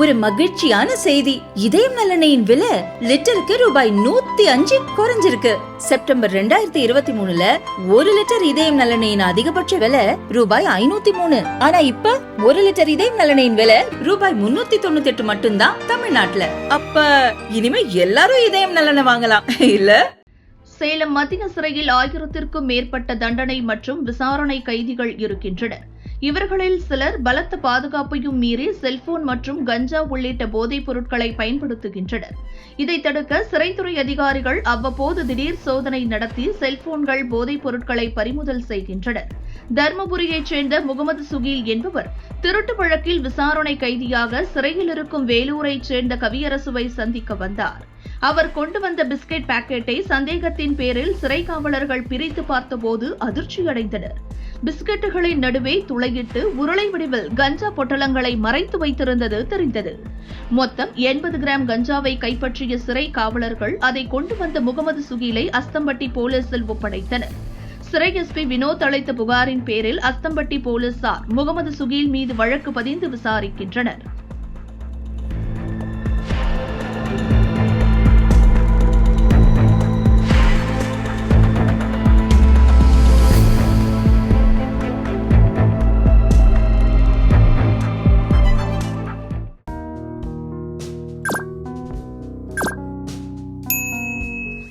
ஒரு மகிழ்ச்சியான செய்தி. இதயம் நல்லெண்ணெயின் விலை லிட்டருக்கு ரூபாய் நூத்தி அஞ்சு குறைஞ்சிருக்கு. செப்டம்பர் ரெண்டாயிரத்தி இருபத்தி மூணுல ஒரு லிட்டர் இதயம் நலனையின் அதிகபட்ச விலை ரூபாய் ஐநூத்தி மூணு. ஆனா இப்ப ஒரு லிட்டர் இதயம் நலனையின் விலை ரூபாய் முன்னூத்தி தொண்ணூத்தி எட்டு மட்டும்தான் தமிழ்நாட்டுல. அப்ப இனிமே எல்லாரும் இதயம் நலனை வாங்கலாம் இல்ல? சேலம் மத்திய சிறையில் ஆயிரத்திற்கும் மேற்பட்ட தண்டனை மற்றும் விசாரணை கைதிகள் இருக்கின்றனர். இவர்களில் சிலர் பலத்த பாதுகாப்பையும் மீறி செல்போன் மற்றும் கஞ்சா உள்ளிட்ட போதைப் பொருட்களை பயன்படுத்துகின்றனர். இதை தடுக்க சிறைத்துறை அதிகாரிகள் அவ்வப்போது திடீர் சோதனை நடத்தி செல்போன்கள் போதைப் பொருட்களை பறிமுதல் செய்கின்றனர். தர்மபுரியைச் சேர்ந்த முகமது சுகீல் என்பவர் திருட்டு வழக்கில் விசாரணை கைதியாக சிறையில் இருக்கும் வேலூரைச் சேர்ந்த கவியரசுவை சந்திக்க வந்தார். அவர் கொண்டு வந்த பிஸ்கெட் பாக்கெட்டை சந்தேகத்தின் பேரில் சிறை காவலர்கள் பிரித்து பார்த்தபோது அதிர்ச்சியடைந்தனர். பிஸ்கட்டுகளின் நடுவே துளையிட்டு உருளை வடிவில் கஞ்சா பொட்டலங்களை மறைத்து வைத்திருந்தது தெரிந்தது. மொத்தம் எண்பது கிராம் கஞ்சாவை கைப்பற்றிய சிறை காவலர்கள் அதை கொண்டு வந்த முகமது சுகீலை அஸ்தம்பட்டி போலீசில் ஒப்படைத்தனர். சிறை எஸ்பி வினோத் அளித்த புகாரின் பேரில் அஸ்தம்பட்டி போலீசார் முகமது சுகீல் மீது வழக்கு பதிந்து விசாரிக்கின்றனர்.